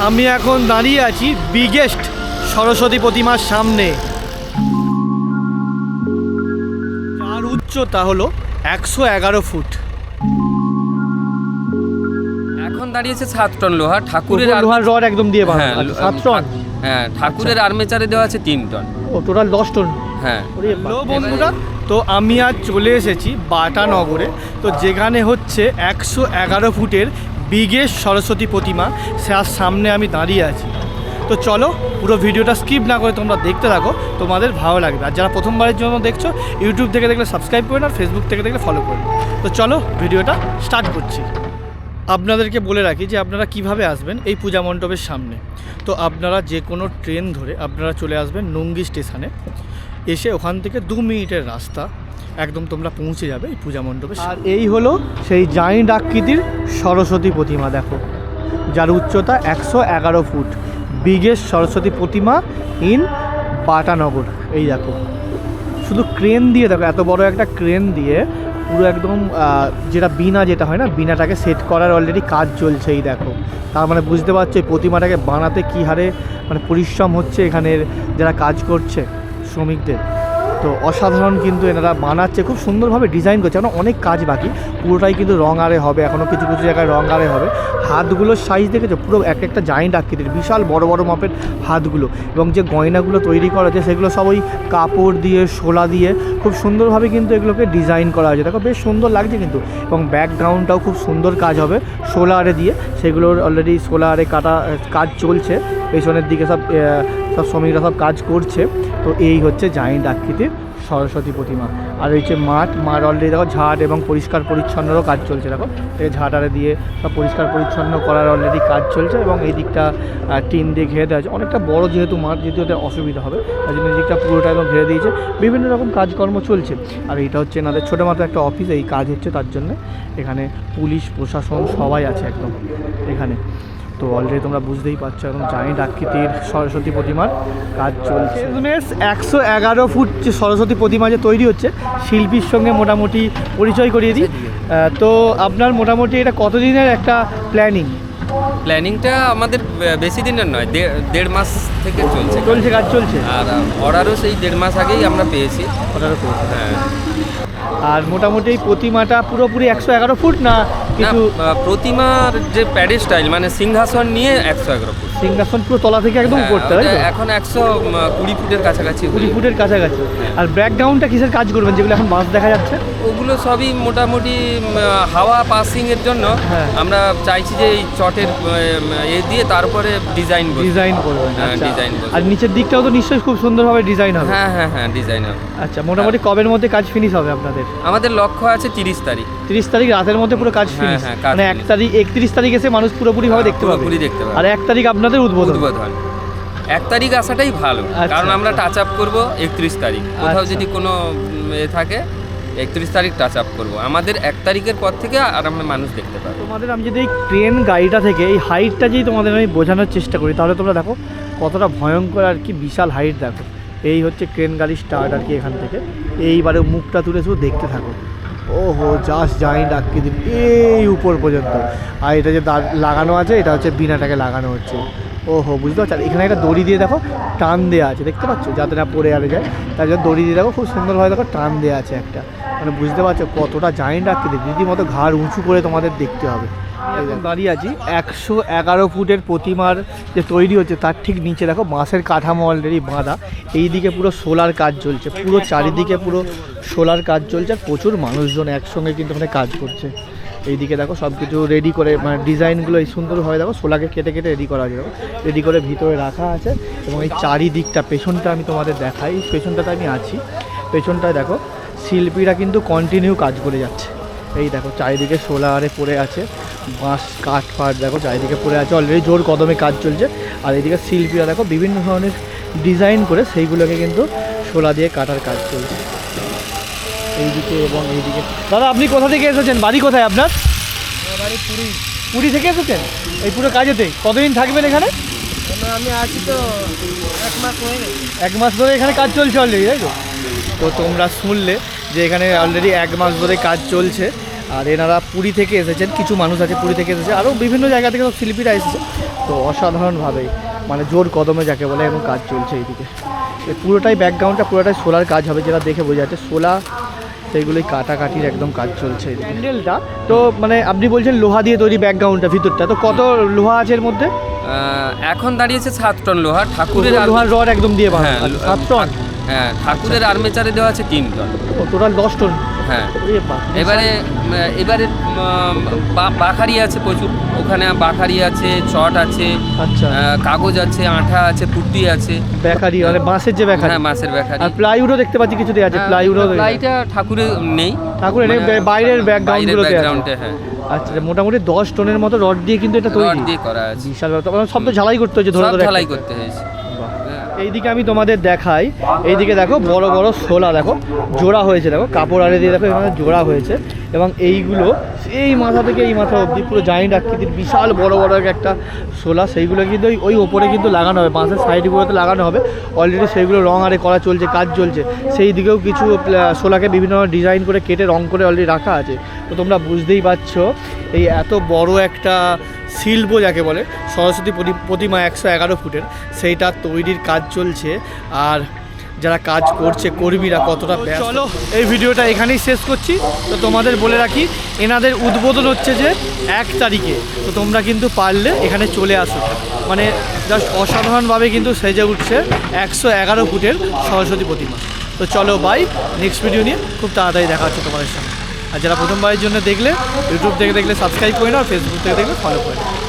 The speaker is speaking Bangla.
আমি এখন দাঁড়িয়ে আছি বিগেস্ট সরস্বতী প্রতিমার সামনে। যার উচ্চতা হলো একশো এগারো ফুট। এখন দাঁড়িয়েছে সাত টন লোহা ঠাকুরের আর- লোহার রড একদম দিয়ে হ্যাঁ সাত টন? হ্যাঁ ঠাকুরের আর্মেচারে দেওয়া আছে তিন টন। ও টোটাল দশ টন? হ্যাঁ বন্ধুরা তো আমি আজ চলে এসেছি বাটানগরে। তো যেখানে হচ্ছে একশো এগারো ফুটের বিগেস্ট সরস্বতী প্রতিমা তার সামনে আমি দাঁড়িয়ে আছি। তো চলো, পুরো ভিডিওটা স্কিপ না করে তোমরা দেখতে থাকো, তোমাদের ভালো লাগবে। আর যারা প্রথমবারের জন্য দেখছ ইউটিউব থেকে দেখলে সাবস্ক্রাইব করে না ফেসবুক থেকে দেখলে ফলো করে তো চলো, ভিডিওটা স্টার্ট করছি। আপনাদেরকে বলে রাখি যে আপনারা কীভাবে আসবেন এই পূজা মণ্ডপের সামনে। তো আপনারা যে কোনো ট্রেন ধরে আপনারা চলে আসবেন নুঙ্গি স্টেশনে এসে ওখান থেকে দু মিনিটের রাস্তা। একদম তোমরা পৌঁছে যাবে এই পূজা মণ্ডপে। আর এই হলো সেই জাইন্ট আকৃতির সরস্বতী প্রতিমা, দেখো। যার উচ্চতা একশো এগারো ফুট। বিগেস্ট সরস্বতী প্রতিমা ইন বাটানগর। এই দেখো। শুধু ক্রেন দিয়ে দেখো, এত বড় একটা ক্রেন দিয়ে পুরো একদম যেটা বিনা যেটা হয় না বিনাটাকে সেট করার অলরেডি কাজ চলছে, এই দেখো। তার মানে বুঝতে পারছ প্রতিমাটাকে বানাতে কী হারে মানে পরিশ্রম হচ্ছে এখানের যারা কাজ করছে? শ্রমিকদের। তো অসাধারণ কিন্তু এনারা বানাচ্ছে, খুব সুন্দরভাবে ডিজাইন করছে। এখন অনেক কাজ বাকি, পুরোটাই কিন্তু রং আরে হবে এখনও কিছু কিছু জায়গায় রং আরে হবে। হাতগুলোর সাইজ দেখেছ? পুরো এক একটা জায়েন্ট আকৃতির, বিশাল বড় বড় মাপের হাতগুলো। এবং যে গয়নাগুলো তৈরি করা হয়েছে, সেগুলো সব ওই কাপড় দিয়ে শোলা দিয়ে, খুব সুন্দরভাবে কিন্তু এগুলোকে ডিজাইন করা হয়েছে। দেখো, বেশ সুন্দর লাগছে কিন্তু। এবং ব্যাকগ্রাউন্ডটাও খুব সুন্দর কাজ হবে সোলারে দিয়ে। সেগুলোর অলরেডি সোলারে কাটা, কাজ চলছে। পেছনের দিকে সব সব শ্রমিকরা সব কাজ করছে। তো এই হচ্ছে জায়েন্ট আকৃতির সরস্বতী প্রতিমা। আর এই যে মাঠ মাঠ অলরেডি দেখো ঝাড় এবং পরিষ্কার পরিচ্ছন্নরও কাজ চলছে। দেখো, এই ঝাঁটারে দিয়ে সব পরিষ্কার পরিচ্ছন্ন করার অলরেডি কাজ চলছে এবং এই দিকটা টিন দিয়ে ঘিরে দেওয়া আছে অনেকটা বড় যেহেতু মাঠ, যেহেতু ওদের অসুবিধা হবে তাই জন্য এই দিকটা পুরোটা একদম ঘিরে দিয়েছে। বিভিন্ন রকম কাজকর্ম চলছে। আর এটা হচ্ছে এনাদের ছোটো মাত্র একটা অফিস এই কাজ হচ্ছে তার জন্য। এখানে পুলিশ, প্রশাসন সবাই আছে একদম এখানে। তো অলরেডি তোমরা বুঝতেই পারছ একদম জায়েন্ট আকৃতির সরস্বতী প্রতিমার কাজ চলছে। একশো এগারো ফুট যে সরস্বতী প্রতিমা যে তৈরি হচ্ছে শিল্পীর সঙ্গে মোটামুটি পরিচয় করিয়ে দিই। তো আপনার মোটামুটি এটা কতদিনের একটা প্ল্যানিং প্ল্যানিংটা আমাদের বেশি দিনের নয় দেড় মাস থেকে চলছে। চলছে কাজ চলছে? আর অর্ডারও সেই দেড় মাস আগেই আমরা পেয়েছি। কথাটা তো। হ্যাঁ। আর মোটামুটি এই প্রতিমাটা পুরোপুরি একশো এগারো ফুট না কিছু প্রতিমার যে প্যাডেল স্টাইল মানে সিংহাসন নিয়ে একশো এগারো ফুট। সিংহাসন পুরো তলা থেকে একদম হ্যাঁ, করতে ওটা এখন একশো কুড়ি ফুটের কাছাকাছি কুড়ি ফুটের কাছাকাছি। আর ব্যাকগ্রাউন্ডটা কিসের কাজ করবেন যেগুলো এখন বাস দেখা যাচ্ছে? ওগুলো সবই মোটামুটি হাওয়া পাসিং এর জন্য। হ্যাঁ। আমরা চাইছি যে এই চটের এ দিয়ে তারপরে ডিজাইন ডিজাইন করবেন হ্যাঁ, আচ্ছা। আর নিচের দিকটাও তো নিশ্চয়ই খুব সুন্দরভাবে ডিজাইন হবে। হ্যাঁ হ্যাঁ হ্যাঁ ডিজাইন হবে। আচ্ছা মোটামুটি কবের মধ্যে কাজ ফিনিশ হবে আপনাদের? আমাদের লক্ষ্য আছে তিরিশ তারিখ। তিরিশ তারিখ রাতের মধ্যে পুরো কাজ হ্যাঁ, ফিনিশ হ্যাঁ, মানে এক তারিখ একত্রিশ তারিখ এসে মানুষ পুরোপুরি ভাবে দেখতে পাবে। পুরোপুরি দেখতে পাবে। আর এক তারিখ আপনাদের উদ্বোধন। উদ্বোধন। এক তারিখ আসাটাই ভালো আচ্ছা। কারণ আমরা টাচ আপ করব একত্রিশ তারিখ। কোথাও আচ্ছা। যদি কোনো এ থাকে একত্রিশ তারিখ টাচ আপ করব। আমাদের এক তারিখের পর থেকে আর আমরা মানুষ দেখতে পাবে। তোমাদের আমি যদি এই ট্রেন গাড়িটা থেকে এই হাইটটা যদি তোমাদের আমি বোঝানোর চেষ্টা করি তাহলে তোমরা দেখো কতটা ভয়ঙ্কর আর কি বিশাল হাইট দেখো। এই হচ্ছে ট্রেন গাড়ি স্টার্ট আর কি এখান থেকে। এইবারে মুখটা তুলে শুধু দেখতে থাকো। ওহো জাস্ট জাইন্ট দিন এই উপর পর্যন্ত। আর এটা যে লাগানো আছে, এটা হচ্ছে বিনাটাকে লাগানো হচ্ছে। ওহো, বুঝতে পারছ? এখানে একটা দড়ি দিয়ে দেখো, টান দেওয়া আছে, দেখতে পাচ্ছ? যাতে না পড়ে আরে যায়। তার জন্য দড়ি দিয়ে দেখো, খুব সুন্দরভাবে দেখো টান দেওয়া আছে একটা। মানে বুঝতে পারছ কতটা জাইন্ট জায়েন্ট আকৃতির। রীতিমতো ঘাড় উঁচু করে তোমাদের দেখতে হবে। দাঁড়িয়ে আছি, একশো এগারো ফুটের প্রতিমার যে তৈরি হচ্ছে, তার ঠিক নিচে দেখো বাঁশের কাঠামো অলরেডি বাঁধা। এইদিকে পুরো সোলার কাজ চলছে, পুরো চারিদিকে পুরো সোলার কাজ চলছে প্রচুর মানুষজন একসঙ্গে কিন্তু ওখানে কাজ করছে। এইদিকে দেখো সব কিছু রেডি করে মানে ডিজাইনগুলো এই সুন্দরভাবে দেখো, সোলাকে কেটে কেটে রেডি করা যায় রেডি করে ভিতরে রাখা আছে, এবং এই চারিদিকটা, পেছনটা আমি তোমাদের দেখাই পেছনটাতে আমি আছি। পেছনটায় দেখো, শিল্পীরা কিন্তু কন্টিনিউ কাজ করে যাচ্ছে। এই দেখো চারিদিকে সোলারে পড়ে আছে। বাঁশ কাঠ ফাট দেখো চারিদিকে পড়ে আছে। অলরেডি জোর কদমে কাজ চলছে। আর এইদিকে শিল্পীরা দেখো বিভিন্ন ধরনের ডিজাইন করে সেইগুলোকে কিন্তু শোলা দিয়ে কাটার কাজ চলছে। এইদিকে এবং এইদিকে। দাদা আপনি কোথা থেকে এসেছেন? বাড়ি কোথায় আপনার? বাড়ি পুরী। পুরী থেকে এসেছেন? এই পুরো কাজেতে? কতদিন থাকবেন এখানে? আমি আছি তো এক মাস এক মাস ধরে এখানে কাজ চলছে অলরেডি তাই তো? তো তোমরা শুনলে যে এখানে অলরেডি এক মাস ধরে কাজ চলছে। আর এনারা পুরী থেকে এসেছেন কিছু মানুষ আছে পুরী থেকে এসেছে আরও বিভিন্ন জায়গা থেকে সব শিল্পীরা এসেছে। তো অসাধারণভাবেই মানে জোর কদমে যাকে বলে এখন কাজ চলছে এইদিকে। এই পুরোটাই ব্যাকগ্রাউন্ডটা পুরোটাই সোলার কাজ হবে যেটা দেখে বোঝা যাচ্ছে। সোলা সেইগুলোই কাটাকাটির একদম কাজ চলছে প্যান্ডেলটা? তো মানে আপনি বলছেন লোহা দিয়ে তৈরি ব্যাকগ্রাউন্ডটা ভিতরটা। তো কত লোহা আছে এর মধ্যে? এখন দাঁড়িয়েছে সাত টন লোহা। ঠাকুরের লোহার রড একদম দিয়ে হ্যাঁ সাত টন? হ্যাঁ ঠাকুরের আর্মেচারে দেওয়া আছে তিন টন টোটাল দশ টন হ্যাঁ। এবারে এবারে বাখারি আছে প্রচুর। ওখানে বাখারি আছে চট আছে আচ্ছা। কাগজ আছে আঠা আছে পুট্টি আছে। বেকারি মানে বাঁশের যে বেকারি হ্যাঁ মাছের বেখারি। আর প্লাইউডও দেখতে পাচ্ছি কিছু দেওয়া আছে প্লাইউডও প্লাইটা ঠাকুরের নেই। ঠাকুরের এই মানে বাইরের ব্যাকগ্রাউন্ডগুলোতে আছে। ব্যাকগ্রাউন্ডে হ্যাঁ। আচ্ছা মোটামুটি দশ টনের মতো রড দিয়ে কিন্তু এটা রড দিয়ে করা আছে। বিশাল ব্যাপার। সব তো ঝালাই করতে হচ্ছে ধরে ঢালাই করতে হয়েছে। হ্যাঁ। এইদিকে আমি তোমাদের দেখাই। এইদিকে দেখো, বড় বড় শোলা দেখো, জোড়া হয়েছে, দেখো, কাপড় আড়ে দিয়ে দেখো এখানে জোড়া হয়েছে। এবং এইগুলো, এই মাথা থেকে এই মাথা অবধি, পুরো জায়েন্ট আকৃতির বিশাল বড় বড় একটা শোলা সেইগুলো কিন্তু ওই ওই ওপরে কিন্তু লাগানো হবে বাঁশের সাইডগুলোতে লাগানো হবে। অলরেডি সেইগুলো রং আরে করা চলছে, কাজ চলছে। সেই দিকেও কিছু শোলাকে বিভিন্ন ডিজাইন করে কেটে রং করে অলরেডি রাখা আছে। তো তোমরা বুঝতেই পারছ, এই এত বড় একটা শিল্প যাকে বলে সরস্বতী প্রতি- প্রতিমা একশো এগারো ফুটের সেইটা তৈরির কাজ চলছে। আর যারা কাজ করছে কর্মীরা কতটা চলো এই ভিডিওটা এখানেই শেষ করছি। তো তোমাদের বলে রাখি এনাদের উদ্বোধন হচ্ছে যে এক তারিখে। তো তোমরা কিন্তু পারলে এখানে চলে আসো। মানে জাস্ট অসাধারণভাবে কিন্তু সেজে উঠছে একশো এগারো ফুটের সরস্বতী প্রতিমা। তো চলো বাই নেক্সট ভিডিও নিয়ে খুব তাড়াতাড়ি দেখা হচ্ছে তোমাদের সঙ্গে আর যারা প্রথমবারের জন্য দেখলে ইউটিউব থেকে দেখলে সাবস্ক্রাইব করে নাও ফেসবুক থেকে দেখলে ফলো করে নাও।